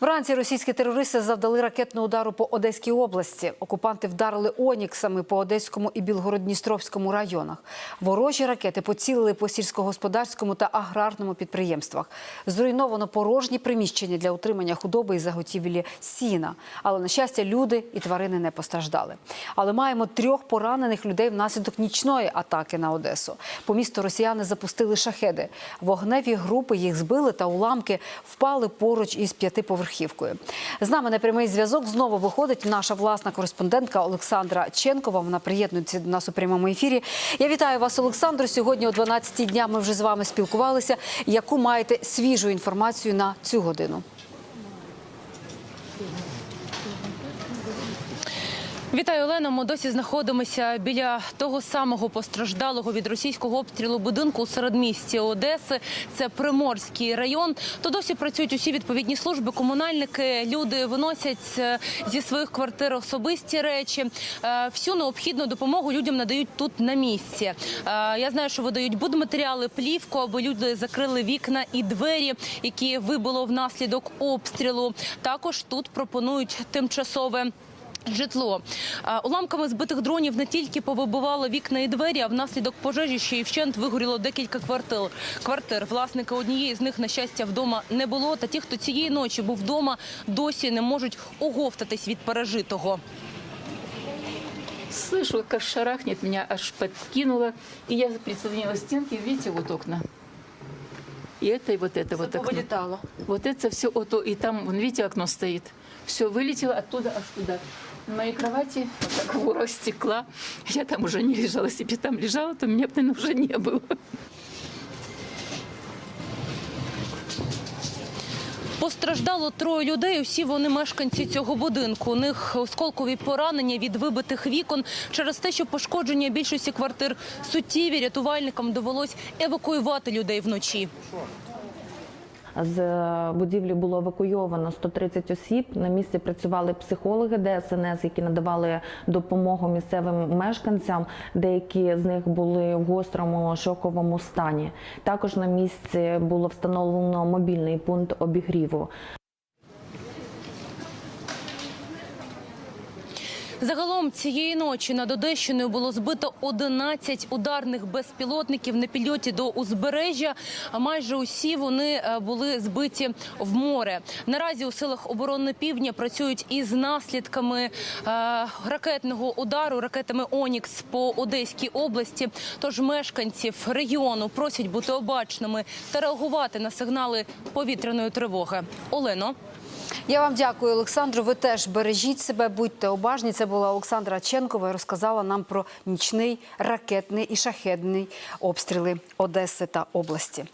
Вранці російські терористи завдали ракетного удару по Одеській області. Окупанти вдарили оніксами по Одеському і Білгород-Дністровському районах. Ворожі ракети поцілили по сільськогосподарському та аграрному підприємствах. Зруйновано порожні приміщення для утримання худоби і заготівлі сіна. Але на щастя, люди і тварини не постраждали. Але маємо трьох поранених людей внаслідок нічної атаки на Одесу. По місту росіяни запустили шахеди. Вогневі групи їх збили та уламки впали поруч із п'ятиповерхівкою. З нами на прямий зв'язок знову виходить наша власна кореспондентка Олександра Ченкова. Вона приєднується до нас у прямому ефірі. Я вітаю вас, Олександр. Сьогодні о 12 дня ми вже з вами спілкувалися. Яку маєте свіжу інформацію на цю годину? Вітаю, Олено. Ми досі знаходимося біля того самого постраждалого від російського обстрілу будинку у середмісті Одеси. Це Приморський район. То досі працюють усі відповідні служби, комунальники. Люди виносять е, зі своїх квартир особисті речі. Е, Всю необхідну допомогу людям надають тут на місці. Е, Я знаю, що видають будматеріали, плівку, аби люди закрили вікна і двері, які вибило внаслідок обстрілу. Також тут пропонують тимчасове Житло А, уламками збитих дронів не тільки повибивало вікна і двері, а внаслідок пожежі ще й вщент вигоріло декілька квартир. Квартир власника однієї з них на щастя вдома не було. Та ті, хто цієї ночі був вдома, досі не можуть оговтатись від пережитого. Слышу, как шарахнет, меня аж подкинуло. И я прислонила к стенке, видите, вот окна. И это, и вот это вот окно. Повилітало. Вот это все, вот, и там, вон, видите, окно стоит. Все вылетело оттуда аж туда. На моей кровати вот так ворох стекла. Я там уже не лежала. Если бы я там лежала, то меня бы, наверное, уже не было. Постраждало троє людей. Усі вони мешканці цього будинку. У них осколкові поранення від вибитих вікон через те, що пошкодження більшості квартир суттєві. Рятувальникам довелось евакуювати людей вночі. З е, будівлі було евакуйовано 130 осіб. На місці працювали психологи ДСНС, які надавали допомогу місцевим мешканцям. Деякі з них були в гострому шоковому стані. Також на місці було встановлено мобільний пункт обігріву. Загалом цієї ночі над Одещиною було збито 11 ударних безпілотників на підльоті до узбережжя. Майже усі вони е, були збиті в море. Наразі у силах оборони півдня працюють із наслідками е, ракетного удару ракетами Онікс по Одеській області. Тож мешканців регіону просять бути обачними та реагувати на сигнали повітряної тривоги. Олено. Я вам дякую, Олександру. Ви теж бережіть себе, будьте обажні. Це була Олександра Ченкова розказала нам про нічний ракетний і шахедний обстріли Одеси та області.